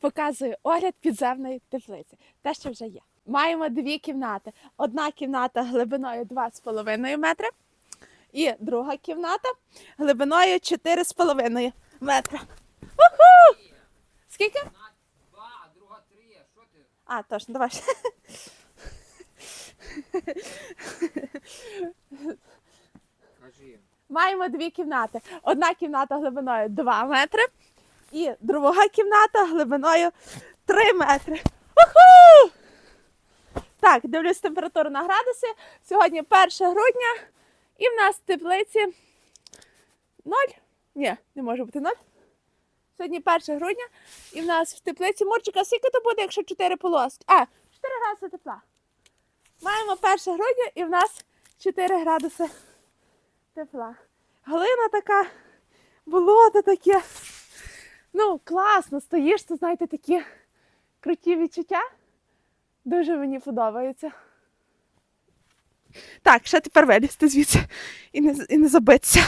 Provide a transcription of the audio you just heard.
показую огляд підземної теплиці. Те, що вже є. Маємо дві кімнати. Одна кімната глибиною 2,5 метри, і друга кімната глибиною 4,5 метра. Уху! Скільки? Два, а друга три. Що ти? А, точно, давай. Маємо дві кімнати. Одна кімната глибиною 2 метри, і друга кімната глибиною 3 метри. Уху! Так, дивлюсь температуру на градуси. Сьогодні 1 грудня, і в нас в теплиці 0. Ні, не може бути 0. Сьогодні 1 грудня, і в нас в теплиці Мурчика, скільки то буде, якщо 4 полоски? А, 4 градуси тепла. Маємо 1 грудня і в нас 4 градуси тепла. Глина така, болото таке. Ну, класно, стоїш, це, знаєте, такі круті відчуття. Дуже мені подобається. Так, ще тепер вилізти звідси і не, і не забитися.